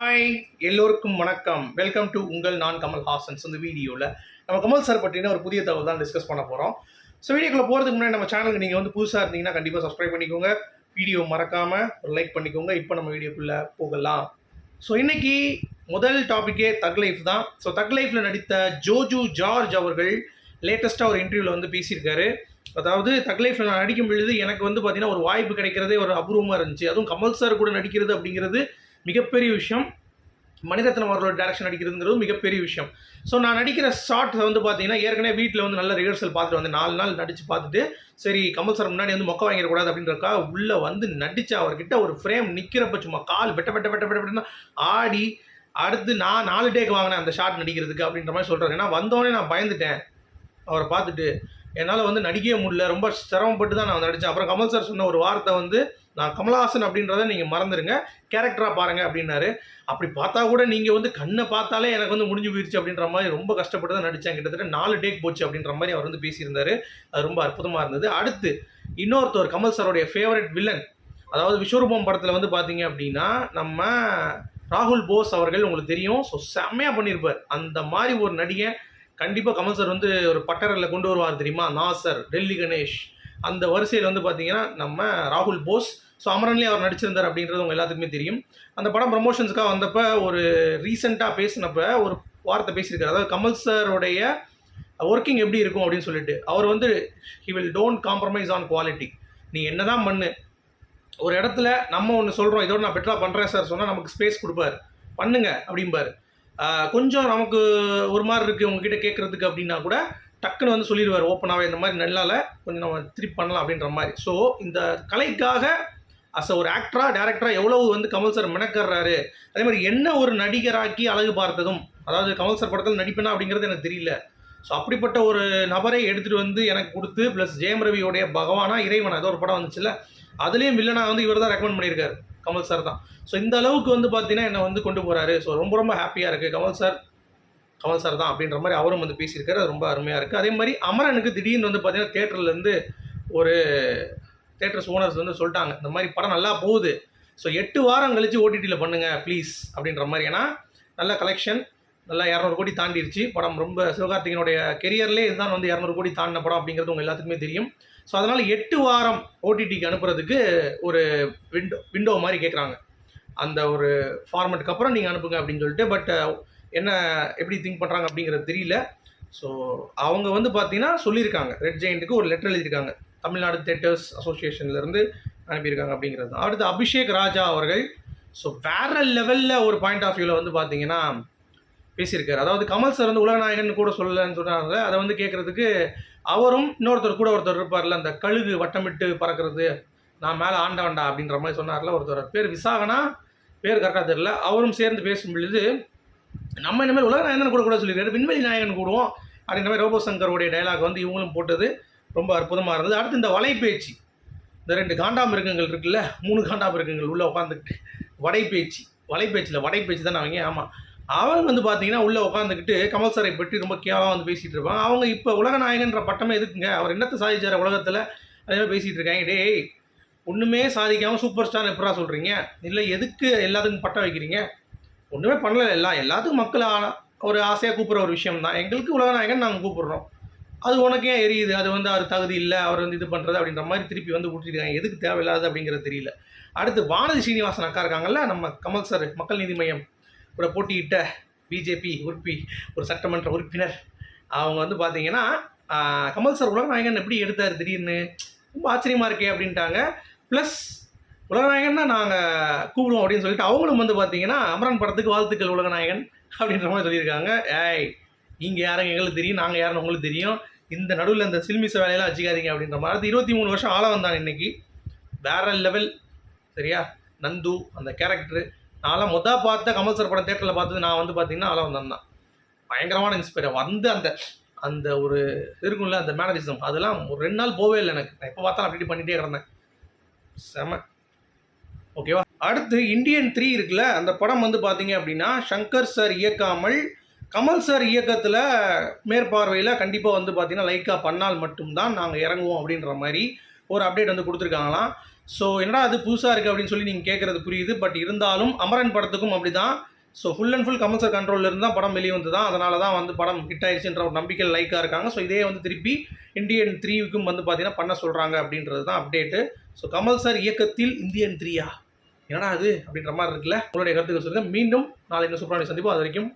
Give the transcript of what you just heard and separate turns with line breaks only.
Hi எல்லோருக்கும் வணக்கம். Welcome to உங்கள் நான் கமல் ஹாசன்ஸ் இந்த வீடியோவில் நம்ம கமல் சார் பற்றின ஒரு புதிய தகவல் தான் டிஸ்கஸ் பண்ண போகிறோம் ஸோ வீடியோக்குள்ள போகிறதுக்கு முன்னாடி நம்ம சேனலுக்கு நீங்கள் வந்து புதுசாக இருந்தீங்கன்னா கண்டிப்பாக சப்ஸ்கிரைப் பண்ணிக்கோங்க. வீடியோ மறக்காமல் ஒரு லைக் பண்ணிக்கோங்க. இப்போ நம்ம வீடியோக்குள்ளே போகலாம். ஸோ இன்றைக்கி முதல் டாப்பிக்கே தக் லைஃப் தான். ஸோ தக் லைஃப்பில் நடித்த ஜோஜு ஜார்ஜ் அவர்கள் லேட்டஸ்ட்டாக ஒரு இன்டர்வியூவில் வந்து பேசியிருக்காரு. அதாவது தக் லைஃப்பில் நான் நடிக்கும் பொழுது எனக்கு வந்து பார்த்தீங்கன்னா ஒரு வாய்ப்பு கிடைக்கிறதே ஒரு அபூர்வமாக இருந்துச்சு. அதுவும் கமல் சார் கூட நடிக்கிறது அப்படிங்கிறது மிகப்பெரிய விஷயம். மணிரத்னம் அவர்களோட டேரக்ஷன் நடிக்கிறதுங்கிறது மிகப்பெரிய விஷயம். ஸோ நான் நடிக்கிற ஷார்ட் வந்து பார்த்தீங்கன்னா ஏற்கனவே வீட்டில் வந்து நல்ல ரிஹர்சல் பார்த்துட்டு வந்து நாலு நாள் நடித்து பார்த்துட்டு சரி கமல் சார் முன்னாடி வந்து மொக்க வாங்கிடக்கூடாது அப்படின்றக்கா உள்ளே வந்து நடித்து அவர்கிட்ட ஒரு ஃப்ரேம் நிற்கிறப்ப சும்மா கால் வெட்ட வெட்ட வெட்ட வெட்ட வெட்டன்னு ஆடி அடுத்து நான் நாலு டேக் வாங்கினேன் அந்த ஷாட் நடிக்கிறதுக்கு அப்படின்ற மாதிரி சொல்கிறாரு ஏன்னா வந்தோடனே நான் பயந்துட்டேன். அவரை பார்த்துட்டு என்னால் வந்து நடிக்கவே முடியல. ரொம்ப சிரமப்பட்டு தான் நான் நடித்தேன் அப்புறம் கமல் சார் சொன்ன ஒரு வார்த்தை வந்து நான் கமலஹாசன் அப்படின்றத நீங்கள் மறந்துடுங்க கேரக்டராக பாருங்க அப்படின்னாரு. அப்படி பார்த்தா கூட நீங்கள் வந்து கண்ணை பார்த்தாலே எனக்கு வந்து முடிஞ்சு போயிடுச்சு அப்படின்ற மாதிரி ரொம்ப கஷ்டப்பட்டு தான் நடித்தேன் கிட்டத்தட்ட நாலு டேக் போச்சு அப்படின்ற மாதிரி அவர் வந்து பேசியிருந்தாரு. அது ரொம்ப அற்புதமாக இருந்தது. அடுத்து இன்னொருத்தவர் கமல் சாரோடைய ஃபேவரட் வில்லன் அதாவது விஸ்வரூபம் படத்தில் வந்து பார்த்தீங்க அப்படின்னா நம்ம ராகுல் போஸ் அவர்கள் உங்களுக்கு தெரியும். ஸோ செம்மையாக பண்ணியிருப்பார். அந்த மாதிரி ஒரு நடிகை கண்டிப்பாக கமல் சார் வந்து ஒரு பட்டரில் கொண்டு வருவார் தெரியுமா? நாசர் டெல்லி கணேஷ். அந்த வரிசையில் வந்து பார்த்தீங்கன்னா நம்ம ராகுல் போஸ் ஸோ அமரன்லேயே அவர் நடிச்சிருந்தார் அப்படின்றது உங்கள் எல்லாத்துக்குமே தெரியும். அந்த படம் ப்ரமோஷன்ஸ்க்காக வந்தப்போ ஒரு ரீசெண்டாக பேசினப்ப ஒரு வார்த்தை பேசியிருக்காரு. அதாவது கமல் சாரோடைய ஒர்க்கிங் எப்படி இருக்கும் அப்படின்னு சொல்லிட்டு. அவர் வந்து he will don't compromise on quality நீ என்ன தான் பண்ணு. ஒரு இடத்துல நம்ம ஒன்று சொல்கிறோம் இதோட நான் பெட்டராக பண்ணுறேன் சார் சொன்னால் நமக்கு ஸ்பேஸ் கொடுப்பாரு. பண்ணுங்க அப்படிம்பார். கொஞ்சம் நமக்கு ஒரு மாதிரி இருக்குது உங்ககிட்ட கேட்குறதுக்கு அப்படின்னா கூட டக்குன்னு வந்து சொல்லிடுவார் ஓப்பனாகவே இந்த மாதிரி நல்லால கொஞ்சம் நம்ம திருப்பி பண்ணலாம் அப்படின்ற மாதிரி. ஸோ இந்த கலைக்காக அஸ் ஒரு ஆக்டராக டேரக்டராக எவ்வளவு வந்து கமல் சார் மெனக்கர்றாரு? அதே மாதிரி என்ன ஒரு நடிகராக்கி அழகு பார்த்ததும் அதாவது கமல் சார் படத்தில் நடிப்பேனா அப்படிங்கிறது எனக்கு தெரியல. ஸோ அப்படிப்பட்ட ஒரு நபரை எடுத்துகிட்டு வந்து எனக்கு கொடுத்து ப்ளஸ் ஜெயம் ரவியோடைய பகவானா இறைவன் ஏதோ ஒரு படம் வந்துச்சுல்ல அதுலேயும் வில்லனா வந்து இவர் தான் ரெக்கமெண்ட் பண்ணியிருக்காரு கமல் சார் தான். ஸோ இந்த அளவுக்கு வந்து பார்த்தீங்கன்னா என்னை வந்து கொண்டு போகிறாரு ஸோ ரொம்ப ரொம்ப ஹாப்பியாக இருக்குது கமல் சார் கமல் சார் தான் அப்படின்ற மாதிரி அவரும் வந்து பேசியிருக்காரு. அது ரொம்ப அருமையாக இருக்குது அதே மாதிரி அமரனுக்கு திடீர்னு வந்து பார்த்தீங்கன்னா தேட்டர்லேருந்து ஒரு தேட்டர்ஸ் ஓனர்ஸ் வந்து சொல்லிட்டாங்க இந்த மாதிரி படம் நல்லா போகுது ஸோ எட்டு வாரம் கழித்து ஓடிடியில் பண்ணுங்கள் ப்ளீஸ் அப்படின்ற மாதிரி. ஏன்னா நல்ல கலெக்ஷன் நல்லா இரநூறு கோடி தாண்டிடுச்சு படம் ரொம்ப சிவகார்த்திகனுடைய கெரியர்லேயே இதுதான் வந்து இரநூறு கோடி தாண்டின படம் அப்படிங்கிறது உங்கள் எல்லாத்துக்குமே தெரியும். ஸோ அதனால் எட்டு வாரம் ஓடிடிக்கு அனுப்புறதுக்கு ஒரு விண்டோ விண்டோ மாதிரி கேட்குறாங்க அந்த ஒரு ஃபார்மெட்டுக்கு அப்புறம் நீங்கள் அனுப்புங்க அப்படின்னு சொல்லிட்டு பட் uh, என்ன எப்படி திங்க் பண்ணுறாங்க அப்படிங்கிறது தெரியல. ஸோ அவங்க வந்து பார்த்தீங்கன்னா சொல்லியிருக்காங்க ரெட் ஜெயிண்ட்டுக்கு ஒரு லெட்டர் எழுதியிருக்காங்க. தமிழ்நாடு தேட்டர்ஸ் அசோசியேஷன்லேருந்து அனுப்பியிருக்காங்க அப்படிங்கிறது தான். அடுத்து அபிஷேக் ராஜா அவர்கள் ஸோ வேற லெவலில் ஒரு பாயிண்ட் ஆஃப் வியூவில் வந்து பார்த்தீங்கன்னா பேசியிருக்காரு. அதாவது கமல் சார் வந்து உலகநாயகன் கூட சொல்லலைன்னு சொன்னாங்க. அதை வந்து கேட்குறதுக்கு அவரும் இன்னொருத்தர் கூட ஒருத்தர் இருப்பார்ல அந்த கழுகு வட்டமிட்டு பறக்கிறது நான் மேலே ஆண்டவன்டா அப்படின்ற மாதிரி சொன்னார்ல ஒருத்தர். பேர் விசாகனா பேர் கரெக்டாக தெரியல. அவரும் சேர்ந்து பேசும் பொழுது நம்ம இனிமேல் உலகநாயகன் கூட கூட சொல்லியிருக்காரு விண்வெளி நாயகன் கூடுவோம் அப்படின்ற மாதிரி ரோபோ சங்கருடைய டைலாக் வந்து இவங்களும் போட்டது. ரொம்ப அற்புதமாக இருந்தது. அடுத்து இந்த வலைபேச்சு இந்த ரெண்டு காண்டாமிருகங்கள் இருக்குல்ல மூணு காண்டாமிருகங்கள் உள்ளே உட்காந்துக்கிட்டு வடைப்பேச்சு. வலைபேச்சில் வடைப்பேச்சு தான் அவங்க? ஆமாம் அவங்க வந்து பார்த்தீங்கன்னா உள்ளே உட்காந்துக்கிட்டு கமல் சாரை பற்றி ரொம்ப கேவலாக வந்து பேசிகிட்டு இருப்பாங்க. அவங்க இப்போ உலகநாயகன்ற பட்டமே எதுக்குங்க? அவர் என்னத்தை சாதிச்சார் உலகத்தில்? அதே மாதிரி பேசிகிட்டு இருக்காங்க. டேய் ஒன்றுமே சாதிக்காமல் சூப்பர் ஸ்டார் எப்படா சொல்கிறீங்க இல்லை எதுக்கு எல்லாத்துக்கும் பட்டம் வைக்கிறீங்க? ஒன்றுமே பண்ணலை எல்லாம் எல்லாத்துக்கும் மக்கள் ஆ- ஒரு ஆசையாக கூப்பிட்ற ஒரு விஷயம் தான் எங்களுக்கு உலகநாயகன் நாங்கள் கூப்பிட்றோம். அது உனக்கு ஏன் எரியுது? அது வந்து அவர் தகுதி இல்லை அவர் வந்து இது பண்ணுறது அப்படின்ற மாதிரி திருப்பி வந்து விட்டுருக்காங்க எதுக்கு தேவையில்லாது அப்படிங்கிறது தெரியல. அடுத்து வானதி சீனிவாசன் அக்கா இருக்காங்கல்ல நம்ம கமல் சார் மக்கள் நீதி மையம் கூட போட்டியிட்ட பிஜேபி உறுப்பி ஒரு சட்டமன்ற உறுப்பினர். அவங்க வந்து பார்த்தீங்கன்னா கமல் சார் உலகநாயகன் எப்படி எடுத்தார் திடீர்னு? ரொம்ப ஆச்சரியமாக இருக்கே அப்படின்ட்டாங்க. ப்ளஸ் உலகநாயகன்னா நாங்கள் கூப்பிடுவோம் அப்படின்னு சொல்லிட்டு அவங்களும் வந்து பார்த்தீங்கன்னா அமரன் படத்துக்கு வாழ்த்துக்கள் உலகநாயகன் அப்படின்ற மாதிரி சொல்லியிருக்காங்க. ஏய் நீங்கள் யாருங்க? எங்களுக்கு தெரியும் நாங்கள் யாருன்னு உங்களுக்கு தெரியும். இந்த நடுவில் இந்த சில்மிச வேலையெல்லாம் வச்சுக்காதீங்க அப்படின்ற மாதிரி. இருபத்தி மூணு வருஷம் ஆள வந்தான் இன்னைக்கு. வேற லெவல் சரியா? நந்து அந்த கேரக்டரு நான்லாம் மொதல் பார்த்த கமல் சார் படம் தேட்டரில் பார்த்தது நான் வந்து பார்த்தீங்கன்னா ஆள வந்தான் தான். பயங்கரமான இன்ஸ்பைர் வந்து அந்த அந்த ஒரு இருக்கும்ல அந்த மேனரிசம் அதெல்லாம் ஒரு ரெண்டு நாள் போவே இல்லை எனக்கு. நான் எப்போ பார்த்தாலும் அப்படி பண்ணிகிட்டே கிடந்தேன். செம. ஓகேவா அடுத்து இந்தியன் த்ரீ இருக்குல்ல அந்த படம் வந்து பார்த்தீங்க அப்படின்னா சங்கர் சார் இயக்காமல் கமல் சார் இயக்கத்தில் மேற்பார்வையில் கண்டிப்பாக வந்து பார்த்தீங்கன்னா லைக்காக பண்ணால் மட்டும்தான் நாங்கள் இறங்குவோம் அப்படின்ற மாதிரி ஒரு அப்டேட் வந்து கொடுத்துருக்காங்களாம். ஸோ என்னடா அது புதுசாக இருக்குது அப்படின்னு சொல்லி நீங்கள் கேட்குறது புரியுது. பட் இருந்தாலும் அமரன் படத்துக்கும் அப்படி தான் so full and full Kamal sir கண்ட்ரோலில் இருந்து தான் படம் வெளியே வந்து தான் அதனால தான் வந்து படம் ஹிட் ஆயிடுச்சுன்ற ஒரு நம்பிக்கை லைக்காக இருக்காங்க. ஸோ இதே வந்து திருப்பி இந்தியன் த்ரீவுக்கும் வந்து பார்த்தீங்கன்னா பண்ண சொல்கிறாங்க அப்படின்றது தான் அப்டேட்டு ஸோ கமல் சார் இயக்கத்தில் இந்தியன் த்ரீயா என்னடா அது அப்படின்ற மாதிரி இருக்குல்ல? உங்களுடைய கருத்துக்கள் சொல்லுங்கள் மீண்டும் நாளை என்ன சூப்பரான சந்திப்போம். அது வரைக்கும்